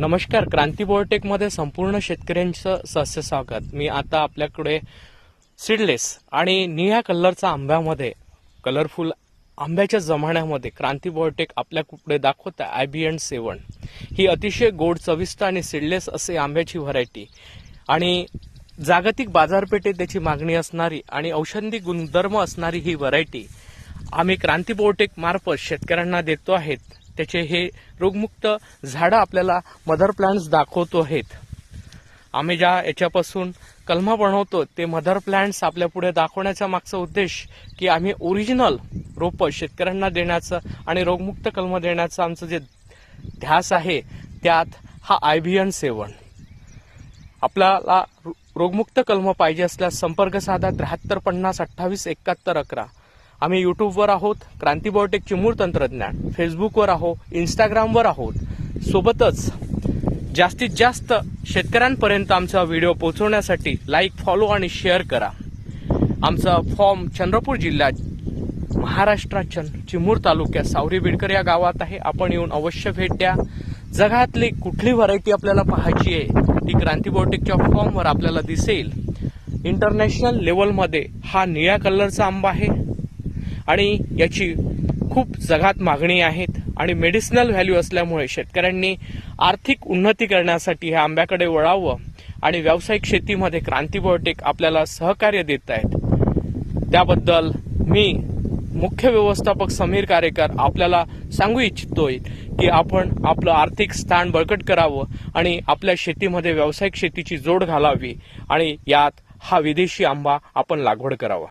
नमस्कार क्रांती मध्ये संपूर्ण शेतकऱ्यांचं सहस्य स्वागत. मी आता आपल्याकडे सीडलेस आणि निळ्या कलरचा आंब्यामध्ये कलरफुल आंब्याच्या जमान्यामध्ये क्रांती बायोटेक आपल्या दाखवत आहे आय बी एन सेवन. ही अतिशय गोड चविष्ट आणि सीडलेस असे आंब्याची व्हरायटी आणि जागतिक बाजारपेठेत त्याची मागणी असणारी आणि औषधी गुणधर्म असणारी ही व्हरायटी आम्ही क्रांती बायोटेक मार्फत शेतकऱ्यांना देतो आहेत. त्याचे हे रोगमुक्त झाडं आपल्याला मदर प्लांट्स दाखवतो आहेत. आम्ही ज्या याच्यापासून कलमा बनवतो ते मदर प्लांट्स आपल्या पुढे दाखवण्याचा मागचा उद्देश की आम्ही ओरिजिनल रोपं शेतकऱ्यांना देण्याचं आणि रोगमुक्त कलम देण्याचं आमचं जे ध्यास आहे त्यात हा आय बी एन सेवन. आपल्याला रोगमुक्त कलम पाहिजे असल्यास संपर्क साधा त्र्याहत्तर पन्नास अठ्ठावीस एकाहत्तर अकरा. आम्ही युट्यूबवर आहोत क्रांती बायोटेक चिमूर तंत्रज्ञान फेसबुकवर आहोत इंस्टाग्रामवर आहोत. सोबतच जास्तीत जास्त शेतकऱ्यांपर्यंत आमचा व्हिडिओ पोहोचवण्यासाठी लाईक फॉलो आणि शेअर करा. आमचा फॉर्म चंद्रपूर जिल्ह्यात महाराष्ट्राच्या चिमूर तालुक्यात सावरी बिडकर या गावात आहे. आपण येऊन अवश्य भेट द्या. जगातली कुठली व्हरायटी आपल्याला पाहायची आहे ती क्रांती बोटिकच्या फॉर्मवर आपल्याला दिसेल. इंटरनॅशनल लेवलमध्ये हा निळ्या कलरचा आंबा आहे. आणि याची खूप जगात मागणी आहेत आणि मेडिसिनल व्हॅल्यू असल्यामुळे शेतकऱ्यांनी आर्थिक उन्नती करण्यासाठी ह्या आंब्याकडे वळावं आणि व्यावसायिक शेतीमध्ये क्रांती बायोटेक आपल्याला सहकार्य देत आहेत. त्याबद्दल मी मुख्य व्यवस्थापक समीर कारेकर आपल्याला सांगू इच्छितोय की आपण आपलं आर्थिक स्थान बळकट करावं आणि आपल्या शेतीमध्ये व्यावसायिक शेतीची जोड घालावी आणि यात हा विदेशी आंबा आपण लागवड करावा.